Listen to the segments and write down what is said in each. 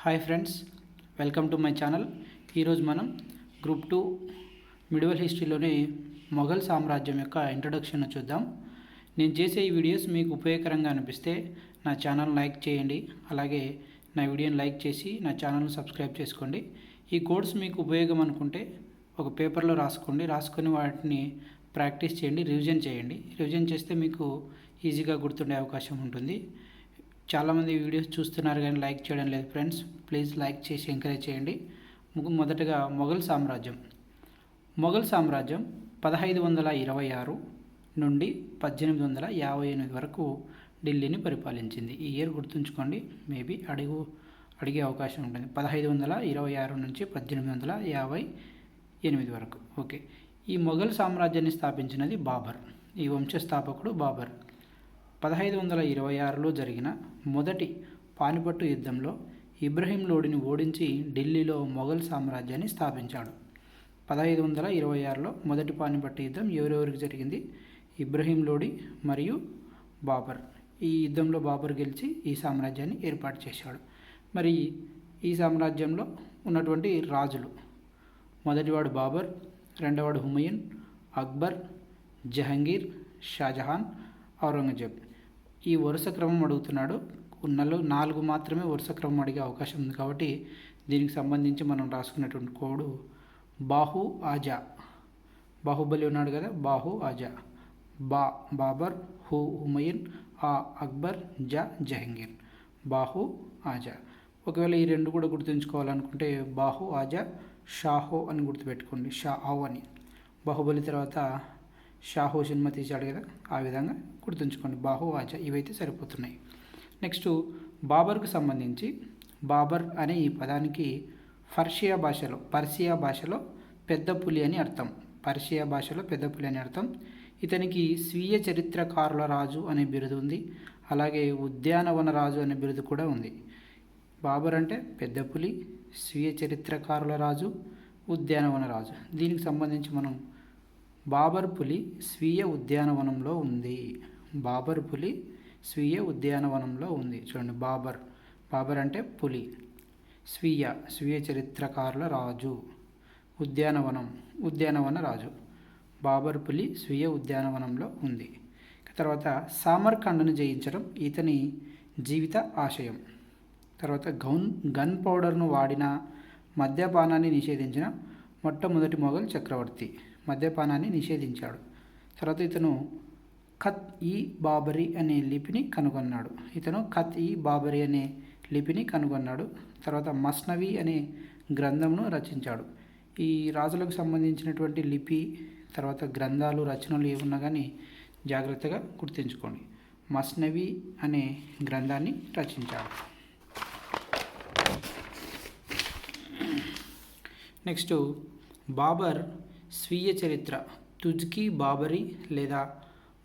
Hi friends welcome to my channel ఈరోజు మనం group two medieval హిస్టరీలోని మొఘల్ సామ్రాజ్యం యొక్క ఇంట్రడక్షన్ చూద్దాం. నేను చేసే ఈ వీడియోస్ మీకు ఉపయోగకరంగా అనిపిస్తే నా ఛానల్ లైక్ చేయండి. అలాగే నా వీడియోని లైక్ చేసి నా ఛానల్ని సబ్స్క్రైబ్ చేసుకోండి. ఈ కోడ్స్ మీకు ఉపయోగం అనుకుంటే ఒక పేపర్లో రాసుకోండి. రాసుకొని వాటిని ప్రాక్టీస్ చేయండి. రివిజన్ చేయండి. రివిజన్ చేస్తే మీకు ఈజీగా గుర్తుండే అవకాశం ఉంటుంది. చాలామంది వీడియోస్ చూస్తున్నారు కానీ లైక్ చేయడం లేదు ఫ్రెండ్స్. ప్లీజ్ లైక్ చేసి ఎంకరేజ్ చేయండి. మొదటగా మొఘల్ సామ్రాజ్యం. మొఘల్ సామ్రాజ్యం పదహైదు వందల ఇరవై ఆరు నుండి పద్దెనిమిది వందల యాభై ఎనిమిది వరకు ఢిల్లీని పరిపాలించింది. ఈ ఇయర్ గుర్తుంచుకోండి మేబీ అడుగు అడిగే అవకాశం ఉంటుంది. పదహైదు వందల ఇరవై ఆరు నుంచి పద్దెనిమిది వందల యాభై ఎనిమిది వరకు. ఓకే. ఈ మొఘల్ సామ్రాజ్యాన్ని స్థాపించినది బాబర్. ఈ వంశస్థాపకుడు బాబర్. పదహైదు వందల ఇరవై ఆరులో జరిగిన మొదటి పానిపట్టు యుద్ధంలో ఇబ్రహీం లోడిని ఓడించి ఢిల్లీలో మొఘల్ సామ్రాజ్యాన్ని స్థాపించాడు. పదహైదు వందల ఇరవై ఆరులో మొదటి పానిపట్టు యుద్ధం ఎవరెవరికి జరిగింది? ఇబ్రహీం లోడి మరియు బాబర్. ఈ యుద్ధంలో బాబర్ గెలిచి ఈ సామ్రాజ్యాన్ని ఏర్పాటు చేశాడు. మరి ఈ సామ్రాజ్యంలో ఉన్నటువంటి రాజులు? మొదటివాడు బాబర్ రెండవవాడు హుమయూన్ అక్బర్ జహంగీర్ షాజహాన్ ఔరంగజేబ్. ఈ వరుస క్రమం అడుగుతున్నాడు. ఉన్నలో నాలుగు మాత్రమే వరుస క్రమం అడిగే అవకాశం ఉంది కాబట్టి దీనికి సంబంధించి మనం రాసుకున్నటువంటి కోడు బాహు ఆజా. బాహుబలి ఉన్నాడు కదా బాహు ఆజా. బా బాబర్ హు హుమయూన్ ఆ అక్బర్ జా జహంగీర్. బాహు ఆజా. ఒకవేళ ఈ రెండు కూడా గుర్తుంచుకోవాలనుకుంటే బాహు ఆజా షాహో అని గుర్తుపెట్టుకోండి. షా ఆవ్ అని. బాహుబలి తర్వాత షాహో సినిమా తీశాడు కదా ఆ విధంగా గుర్తుంచుకోండి. బాహు వాచ ఇవైతే సరిపోతున్నాయి. నెక్స్ట్ బాబర్కు సంబంధించి బాబర్ అనే ఈ పదానికి పర్షియా భాషలో పర్షియా భాషలో పెద్ద పులి అని అర్థం. పర్షియా భాషలో పెద్ద పులి అని అర్థం. ఇతనికి స్వీయ చరిత్రకారుల రాజు అనే బిరుదు ఉంది. అలాగే ఉద్యానవన రాజు అనే బిరుదు కూడా ఉంది. బాబర్ అంటే పెద్ద పులి స్వీయ చరిత్రకారుల రాజు ఉద్యానవన రాజు. దీనికి సంబంధించి మనం బాబర్ పులి స్వీయ ఉద్యానవనంలో ఉంది. బాబర్ పులి స్వీయ ఉద్యానవనంలో ఉంది. చూడండి బాబర్. బాబర్ అంటే పులి. స్వీయ స్వీయ చరిత్రకారుల రాజు. ఉద్యానవనం ఉద్యానవన రాజు. బాబర్ పులి స్వీయ ఉద్యానవనంలో ఉంది. తర్వాత సామర్కండ్ను జయించడం ఇతని జీవిత ఆశయం. తర్వాత గౌన్ గన్ పౌడర్ను వాడిన మద్యపానాన్ని నిషేధించిన మొట్టమొదటి మొఘల్ చక్రవర్తి. మద్యపానాన్ని నిషేధించాడు. తర్వాత ఇతను ఖత్ ఈ బాబరి అనే లిపిని కనుగొన్నాడు. ఇతను ఖత్ ఈ బాబరి అనే లిపిని కనుగొన్నాడు. తర్వాత మస్నవి అనే గ్రంథంను రచించాడు. ఈ రాజులకు సంబంధించినటువంటి లిపి తర్వాత గ్రంథాలు రచనలు ఏమున్నా కానీ జాగ్రత్తగా గుర్తుంచుకోండి. మస్నవి అనే గ్రంథాన్ని రచించాడు. నెక్స్ట్ బాబర్ స్వీయ చరిత్ర తుజ్కీ బాబరీ లేదా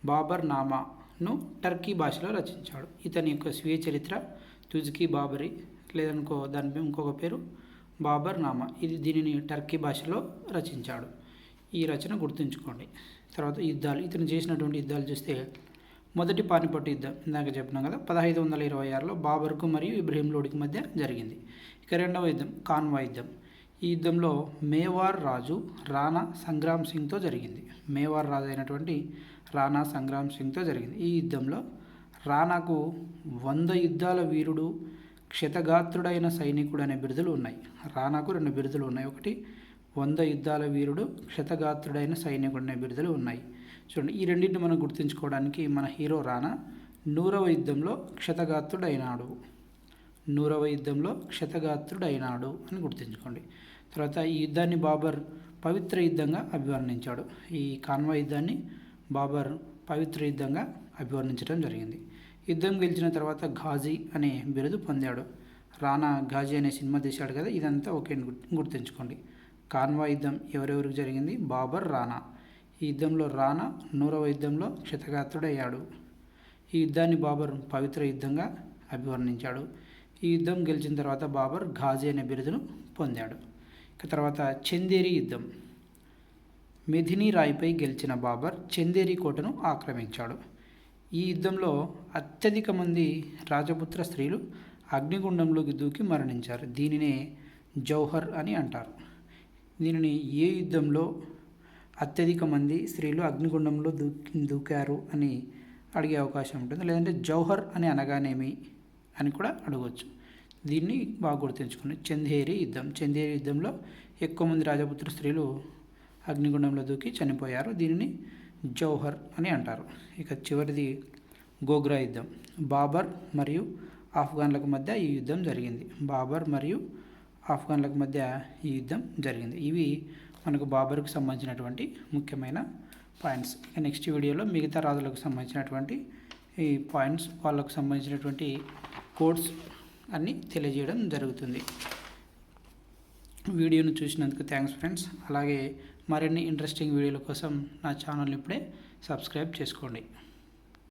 బాబర్ నామాను టర్కీ భాషలో రచించాడు. ఇతని యొక్క స్వీయ చరిత్ర తుజ్కీ బాబరీ లేదనుకో దాని ఇంకొక పేరు బాబర్ నామా ఇది దీనిని టర్కీ భాషలో రచించాడు. ఈ రచన గుర్తుంచుకోండి. తర్వాత యుద్ధాలు ఇతను చేసినటువంటి యుద్ధాలు చూస్తే మొదటి పానిపట్టు యుద్ధం ఇందాక చెప్పినాం కదా పదహైదు వందల ఇరవై ఆరులో బాబర్కు మరియు ఇబ్రహీం లోడికి మధ్య జరిగింది. ఇక రెండవ యుద్ధం కాన్వా యుద్ధం. ఈ యుద్ధంలో మేవార్ రాజు రాణా సంగ్రామ్ సింగ్తో జరిగింది. మేవార్ రాజు అయినటువంటి రాణా సంగ్రామ్ సింగ్తో జరిగింది. ఈ యుద్ధంలో రాణాకు వంద యుద్ధాల వీరుడు క్షతగాత్రుడైన సైనికుడు అనే బిరుదులు ఉన్నాయి. రాణాకు రెండు బిరుదులు ఉన్నాయి. ఒకటి వంద యుద్ధాల వీరుడు క్షతగాత్రుడైన సైనికుడు అనే బిరుదులు ఉన్నాయి. చూడండి ఈ రెండింటిని మనం గుర్తుంచుకోవడానికి మన హీరో రాణా నూరవ యుద్ధంలో క్షతగాత్రుడైనాడు. నూరవ యుద్ధంలో క్షతగాత్రుడైనాడు అని గుర్తుంచుకోండి. తర్వాత ఈ యుద్ధాన్ని బాబర్ పవిత్ర యుద్ధంగా అభివర్ణించాడు. ఈ కాన్వా యుద్ధాన్ని బాబర్ పవిత్ర యుద్ధంగా అభివర్ణించడం జరిగింది. యుద్ధం గెలిచిన తర్వాత ఘాజీ అనే బిరుదు పొందాడు. రానా ఘాజీ అనే సినిమా తీశాడు కదా ఇదంతా ఒకే గుర్తుంచుకోండి. కాన్వా యుద్ధం ఎవరెవరికి జరిగింది? బాబర్ రానా ఈ యుద్ధంలో రానా నూరవ యుద్ధంలో క్షతగాత్రుడయ్యాడు. ఈ యుద్ధాన్ని బాబర్ పవిత్ర యుద్ధంగా అభివర్ణించాడు. ఈ యుద్ధం గెలిచిన తర్వాత బాబర్ ఘాజీ అనే బిరుదును పొందాడు. తర్వాత చందేరి యుద్ధం. మెధిని రాయిపై గెలిచిన బాబర్ చందేరి కోటను ఆక్రమించాడు. ఈ యుద్ధంలో అత్యధిక మంది రాజపుత్ర స్త్రీలు అగ్నిగుండంలోకి దూకి మరణించారు. దీనినే జౌహర్ అని అంటారు. దీనిని ఏ యుద్ధంలో అత్యధిక మంది స్త్రీలు అగ్నిగుండంలో దూ దూకారు అని అడిగే అవకాశం ఉంటుంది. లేదంటే జౌహర్ అని అనగానేమి అని కూడా అడగవచ్చు దీన్ని బాగా గుర్తుంచుకుని చందేరి యుద్ధం. చందేరి యుద్ధంలో ఎక్కువ మంది రాజపుత్ర స్త్రీలు అగ్నిగుండంలో దూకి చనిపోయారు. దీనిని జౌహర్ అని అంటారు. ఇక చివరిది గోగ్రా యుద్ధం. బాబర్ మరియు ఆఫ్ఘన్లకు మధ్య ఈ యుద్ధం జరిగింది. బాబర్ మరియు ఆఫ్ఘన్లకు మధ్య ఈ యుద్ధం జరిగింది. ఇవి మనకు బాబర్కు సంబంధించినటువంటి ముఖ్యమైన పాయింట్స్. ఇక నెక్స్ట్ వీడియోలో మిగతా రాజులకు సంబంధించినటువంటి ఈ పాయింట్స్ వాళ్ళకు సంబంధించినటువంటి కోడ్స్ అన్నీ తెలియజేయడం జరుగుతుంది. వీడియోను చూసినందుకు థ్యాంక్స్ ఫ్రెండ్స్. అలాగే మరిన్ని ఇంట్రెస్టింగ్ వీడియోల కోసం నా ఛానల్ ఇప్పుడే సబ్స్క్రైబ్ చేసుకోండి.